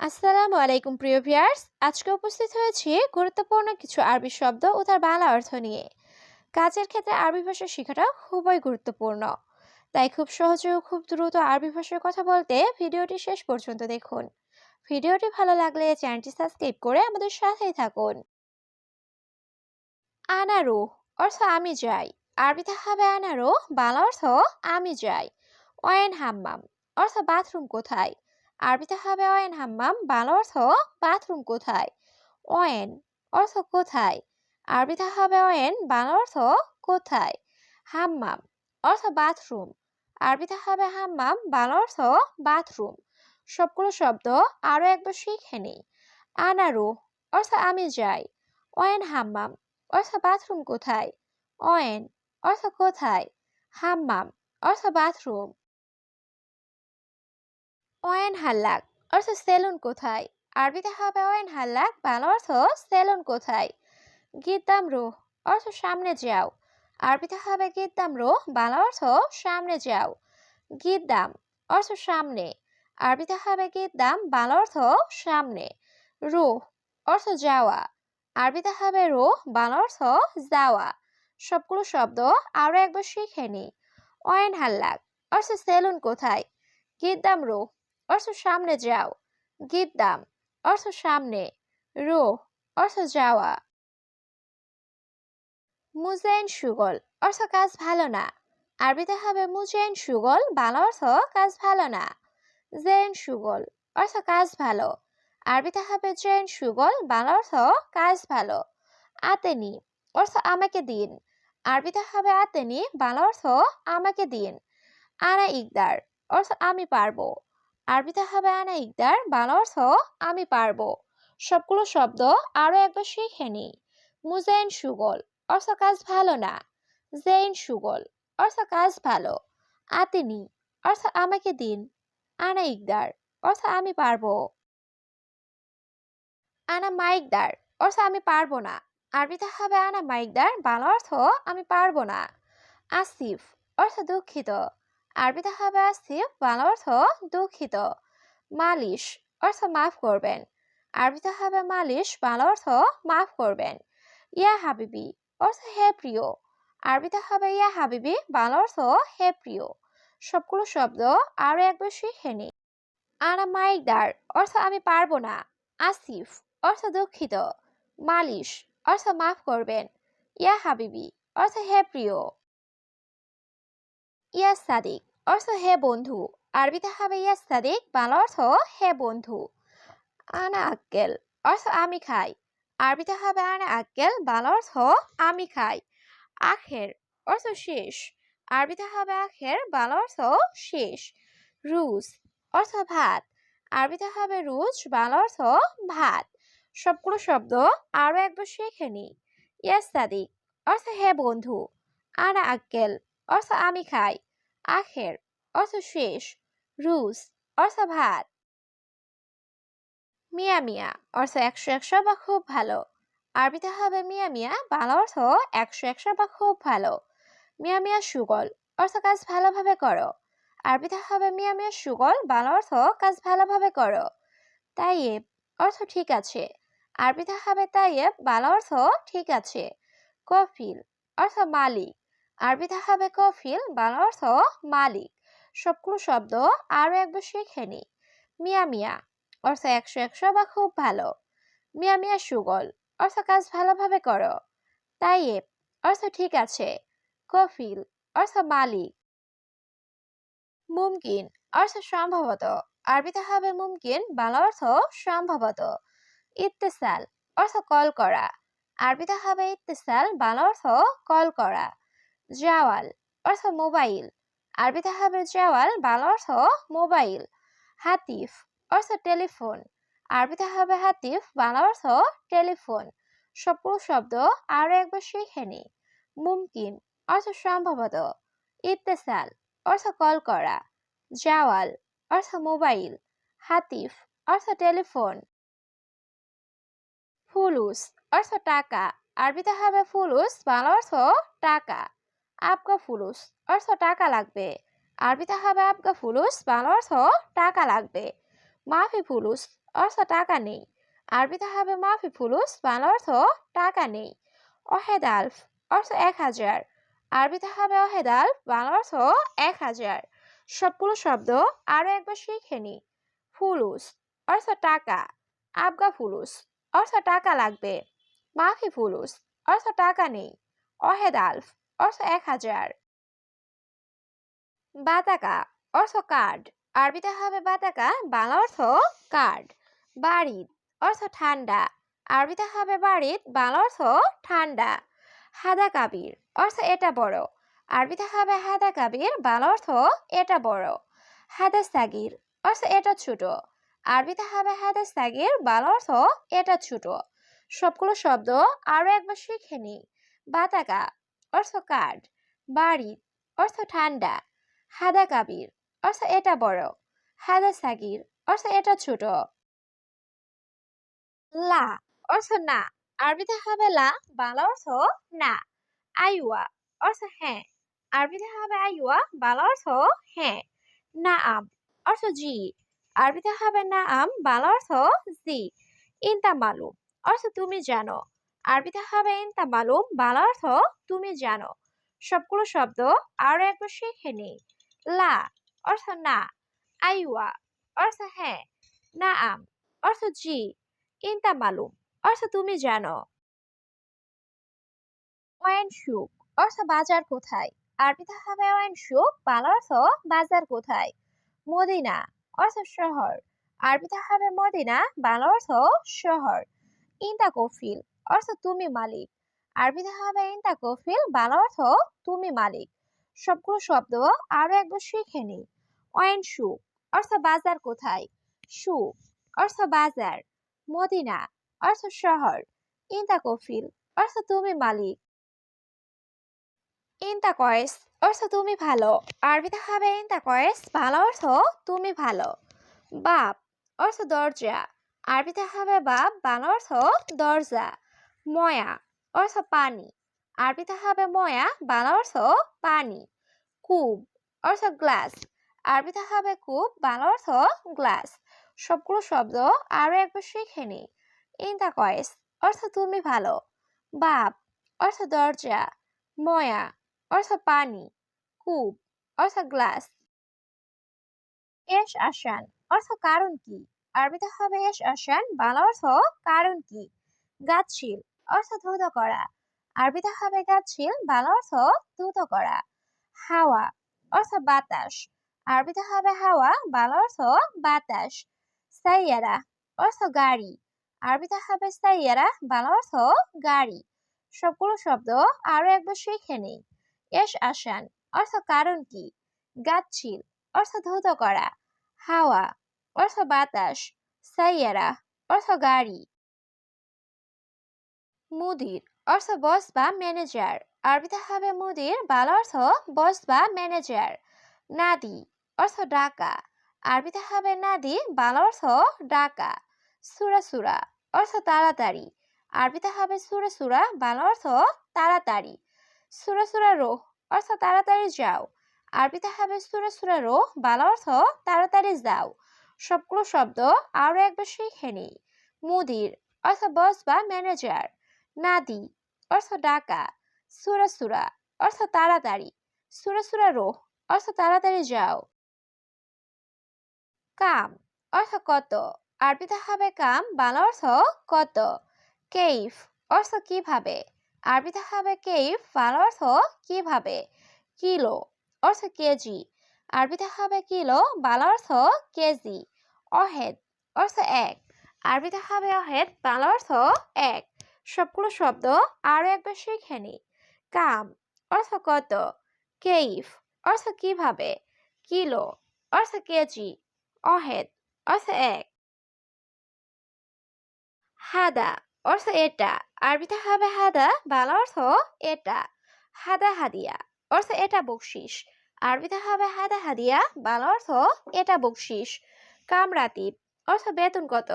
আসসালামু আলাইকুম, প্রিয় ভিউয়ার্স। আজকে উপস্থিত হয়েছি গুরুত্বপূর্ণ কিছু আরবি শব্দ ও তার বাংলা অর্থ নিয়ে। কাজের ক্ষেত্রে আরবি ভাষা শেখাটা খুবই গুরুত্বপূর্ণ। তাই খুব সহজে ও খুব দ্রুত আরবি ভাষায় কথা বলতে ভিডিওটি শেষ পর্যন্ত দেখুন। ভিডিওটি ভালো লাগলে চ্যানেলটি সাবস্ক্রাইব করে আমাদের সাথেই থাকুন। আনারু অর্থ আমি যাই। আরবিতে হবে আনারু, বাংলা অর্থ আমি যাই। ওয়েন হাম্মাম অর্থ বাথরুম কোথায়? আরবিতে হবে অয়েন হাম্মাম, বাংলা অর্থ বাথরুম কোথায়? অয়েন অর্থ কোথায়? আরবিতে হবে অয়েন, বাংলা অর্থ কোথায়? হাম্মাম অর্থ বাথরুম। আরবিতে হবে হাম্মাম, বাংলা অর্থ বাথরুম। সবগুলো শব্দ আরও একবার শিখে নিই। আনারু অর্থ আমি যাই। অয়েন হাম্মাম অর্থ বাথরুম কোথায়? অয়েন অর্থ কোথায়? হাম্মাম অর্থ বাথরুম। ওয়েন হাল্লাক। অর্থ সেলুন কোথায়? আরবিতে হবে ওয়েন হাল্লাক, বাংলা অর্থ সেলুন কোথায়? গিদ্দাম রুহ, অর্থ সামনে যাও। আরবিতে হবে গিদ্দাম রুহ, বাংলা অর্থ সামনে যাও। গিদ্দাম, অর্থ সামনে। আরবিতে হবে গিদ্দাম, বাংলা অর্থ সামনে। রুহ, অর্থ যাওয়া। আরবিতে হবে রুহ, বাংলা অর্থ যাওয়া। সবগুলো শব্দ আরও একবার শিখে নি। ওয়েন হাল্লাক, অর্থ সেলুন কোথায়? গিদ্দাম রুহ অর্থ সামনে যাও। গিদ্দাম অর্থ সামনে। রো, অর্থ যাওয়া। মুজাইন সুগল, অর্থ কাজ ভালো না। আরবিতে হবে মুজাইন সুগল বাংলা অর্থ কাজ ভালো না। জেন সুগল, অর্থ কাজ ভালো। আরবিতে হবে জেন সুগল বাংলা অর্থ কাজ ভালো। আতেনি, অর্থ আমাকে দিন। আরবিতে হবে আতেনি বাংলা অর্থ আমাকে দিন। আনা ইকদার, অর্থ আমি পারব। আরবিতে হবে আনা ইকদার বাংলা অর্থ আমি পারব। সবগুলো শব্দ আরও একবার শিখে নি মুজাইন সুগল, অর্থ কাজ ভালো না। জেইন সুগল, অর্থ কাজ ভালো। আতিনি, অর্থ আমাকে দিন। আনা ইকদার অর্থ আমি পারব। আনা মাইকদার অর্থ আমি পারব না। আরবিতে হবে আনা মাইকদার বাংলা অর্থ আমি পারব না। আসিফ, অর্থ দুঃখিত। আরবিতে হবে আসিফ বাংলা অর্থ দুঃখিত। মালিশ, অর্থ মাফ করবেন। আরবিতে হবে মালিশ, বাংলা অর্থ মাফ করবেন। ইয়া হাবিবি, অর্থ হে প্রিয়। আরবিতে হবে ইয়া হাবিবি, বাংলা অর্থ হে প্রিয়। সবগুলো শব্দ আরও একবার শিখে নি আনা মাইকদার, অর্থ আমি পারব না। আসিফ, অর্থ দুঃখিত। মালিশ, অর্থ মাফ করবেন। ইয়া হাবিবি, অর্থ হে প্রিয়। ইয়া সাদিক অর্থ হে বন্ধু। আরবিতে হবে ইয়া সাদিক বাংলা অর্থ হে বন্ধু। আনা আক্কেল, অর্থ আমি খাই। আরবিতে হবে আনা আক্কেল, বাংলা অর্থ আমি খাই। আখের, অর্থ শেষ। আরবিতে হবে আখের, বাংলা অর্থ শেষ। রুজ, অর্থ ভাত। আরবিতে হবে রুজ, বাংলা অর্থ ভাত। সবগুলো শব্দ আরও একবার শিখে নি। ইয়া সাদিক অর্থ হে বন্ধু। আনা আক্কেল, অর্থ আমি খাই। আখের, অর্থ শেষ। রুস, অর্থ ভাত। মিয়া মিয়া, অর্থ একশো একশো বা খুব ভালো। আরবিতে হবে মিয়া মিয়া, বাংলা অর্থ একশো একশো বা খুব ভালো। মিয়া মিয়া, সুগল, অর্থ কাজ ভালোভাবে করো। আরবিতে হবে মিয়া মিয়া, সুগল, বাংলা অর্থ কাজ ভালোভাবে করো। তাইয়েব, অর্থ ঠিক আছে। আরবিতে হবে তাইয়েব, বাংলা অর্থ ঠিক আছে। কফিল, অর্থ মালিক। আরবিতে হবে কফিল বাংলা অর্থ মালিক। সবগুলো শব্দ আরও একবার শিখে নি মিয়া মিয়া অর্থ একশো একশো বা খুব ভালো। মিয়া মিয়া সুগল অর্থ কাজ ভালোভাবে করো। তাইয়েব অর্থ ঠিক আছে। কফিল অর্থ মালিক। মুমকিন অর্থ সম্ভবত। আরবিতে হবে মুমকিন বাংলা অর্থ সম্ভবত। ইত্তেসাল অর্থ কল করা। আরবিতে হবে ইত্তেসাল বাংলা অর্থ কল করা। জাওয়াল, অর্থ মোবাইল। আরবিতে হবে জাওয়াল, বাংলা অর্থ মোবাইল। হাতিফ, অর্থ টেলিফোন। আরবিতে হবে হাতিফ, বাংলা অর্থ টেলিফোন। সবগুলো শব্দ আরও একবার শিখে নি। মুমকিন, অর্থ সম্ভবত। ইত্তেসাল, অর্থ কল করা। জাওয়াল, অর্থ মোবাইল। হাতিফ, অর্থ টেলিফোন। ফুলুস, অর্থ টাকা। আরবিতে হবে ফুলুস, বাংলা অর্থ টাকা। আপকা ফুলুস অর্থ টাকা লাগবে আরবিতে হবে আপকা ফুলুস বাংলা অর্থ টাকা লাগবে মাফি ফুলুস অর্থ টাকা নেই আরবিতে হবে মাফি ফুলুস বাংলা অর্থ টাকা নেই অহেদ আলফ অর্থ এক হাজার আরবিতে হবে অহেদ আলফ বাংলা অর্থ এক হাজার সবগুলো শব্দ আরও একবার শিখে নি ফুলুস অর্থ টাকা আবগা ফুলুস অর্থ টাকা লাগবে মাফি ফুলুস অর্থ টাকা নেই অহেদ আলফ অর্থ এক হাজার। বাতাকা, অর্থ কার্ড। আরবিতে হবে বাতাকা, বাংলা অর্থ কার্ড। বাড়িত, অর্থ ঠান্ডা। আরবিতে হবে বাড়িত, বাংলা অর্থ ঠান্ডা। হাদা কাবির, অর্থ এটা বড়। আরবিতে হবে হাদা কাবির, বাংলা অর্থ এটা বড়। হাদা সাগির, অর্থ এটা ছোট। আরবিতে হবে হাদা সাগির, বাংলা অর্থ এটা ছোট। সবগুলো শব্দ আরও একবার শিখে নি বাতাকা অর্থ কার্ড বাড়ি, অর্থ ঠান্ডা, হাদা কাবির, অর্থ এটা বড়, হাদা সাগির, অর্থ এটা ছোট। লা, অর্থ না, আরবিতে হবে লা, বাংলা অর্থ না, আইওয়া, অর্থ হ্যাঁ আরবিতে হবে আইওয়া, বাংলা অর্থ হ্যাঁ না আম অর্থ জি, আরবিতে হবে না আম বাংলা অর্থ জি ইনতা মালুম অর্থ তুমি জানো। আরবিতে হবে ইনতা মালুম, বাংলা অর্থ তুমি জানো। সবগুলো শব্দ আরও একবার শিখে নিই। লা অর্থ না, আইওয়া অর্থ হ্যাঁ না আম অর্থ জি ইনতা মালুম অর্থ তুমি জানো। ওয়াইন সুক অর্থ বাজার কোথায়? আরবিতে হবে ওয়াইন সুক বাংলা অর্থ বাজার কোথায়? মদিনা অর্থ শহর। আরবিতে হবে মদিনা, বাংলা অর্থ শহর। ইনতা কফিল অর্থ তুমি মালিক। আরবিতে হবে ইনতা কফিল বাংলা অর্থ তুমি মালিক। সবগুলো শব্দ আরও একবার শিখে নিই। ওয়াইন সুক অর্থ বাজার কোথায়? সুক অর্থ বাজার। মদিনা, অর্থ শহর। ইনতা কফিল অর্থ তুমি মালিক। ইনতা কয়েস অর্থ তুমি ভালো। আরবিতে হবে ইনতা কয়েস ভালো অর্থ তুমি ভালো। বাপ, অর্থ দরজা। আরবিতে হবে বাপ বাংলা অর্থ দরজা। ময়া, অর্থ পানি। আরবিতে হবে ময়া, বাংলা অর্থ পানি। কূপ অর্থ গ্লাস। আরবিতে হবে কূপ বাংলা অর্থ গ্লাস। সবগুলো শব্দ আরও একবার শিখে নি। ইনতা কয়েস অর্থ তুমি ভালো। বাপ, অর্থ দরজা। ময়া, অর্থ পানি। কূপ অর্থ গ্লাস। এস আসান, অর্থ কারণ কি? আরবিতে হবে এস আসান, বাংলা অর্থ কারণ কি? গাছশীল অর্থ ধুত করা। আরবিতে হবে গাছশীল বাংলা অর্থ ধুত করা। হাওয়া, অর্থ বাতাস। আরবিতে হবে হাওয়া, বাংলা অর্থ বাতাস। সাইয়ারা, অর্থ গাড়ি। আরবিতে হবে সাইয়ারা, বাংলা অর্থ গাড়ি। সবগুলো শব্দ আরও একবার শিখে নেই। এস আসান, অর্থ কারণ কি? গাছছিল অর্থ ধৌত করা। হাওয়া, অর্থ বাতাস। সাইয়ারা, অর্থ গাড়ি। মুদির অর্থ বস বা ম্যানেজার আরবিতে হবে মুদির, বাংলা অর্থ বস বা ম্যানেজার নাদি অর্থ ডাকা। আরবিতে হবে নাদি, বাংলা অর্থ ডাকা। সুরা সুরা অর্থ তাড়াতাড়ি। আরবিতে হবে সুরা সুরা, বাংলা অর্থ তাড়াতাড়ি। সুরা সুরা রোহ অর্থ তাড়াতাড়ি যাও। আরবিতে হবে সুরা সুরা রোহ, বাংলা অর্থ তাড়াতাড়ি যাও। সবগুলো শব্দ আরও একবার শিখে নিই। মুদির অর্থ বস বা ম্যানেজার নাদি, অর্থ ডাকা, সুরা সুরা, অর্থ তাড়াতাড়ি, সুরা সুরা রোহ, অর্থ তাড়াতাড়ি যাও। কাম, অর্থ কত, আরবিতে হবে কাম, বাংলা অর্থ কত, কেইফ, অর্থ কীভাবে, আরবিতে হবে কেইফ, বাংলা অর্থ কীভাবে, কিলো, অর্থ কেজি, আরবিতে হবে কিলো, বাংলা অর্থ কেজি, অহেদ, অর্থ এক, আরবিতে হবে অহেদ, বাংলা অর্থ এক। সবগুলো শব্দ আরও একবার শিখে নি। কাম অর্থ কত? কেইফ অর্থ কীভাবে? কিলো অর্থ কেজি। অহেদ অর্থ এক। হাদা অর্থ এটা। আরবিতে হবে হাদা, বাংলা অর্থ এটা। হাদা হাদিয়া অর্থ এটা বকশিস। আরবিতে হবে হাদা হাদিয়া, বাংলা অর্থ এটা বকশিস। কামরাতিব অর্থ বেতন কত?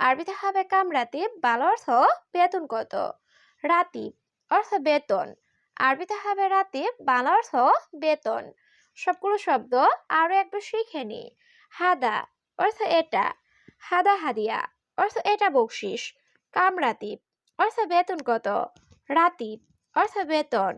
আরবিতে হবে কামরাতিব বাংলা অর্থ বেতন কত? রাতি, অর্থ বেতন। আরবিতে হবে রাতিব বাংলা অর্থ বেতন। সবগুলো শব্দ আরও একবার শিখে নি হাদা, অর্থ এটা। হাদা হাদিয়া, অর্থ এটা বকশিস। কামরাতিব অর্থ বেতন কত? রাতি, অর্থ বেতন।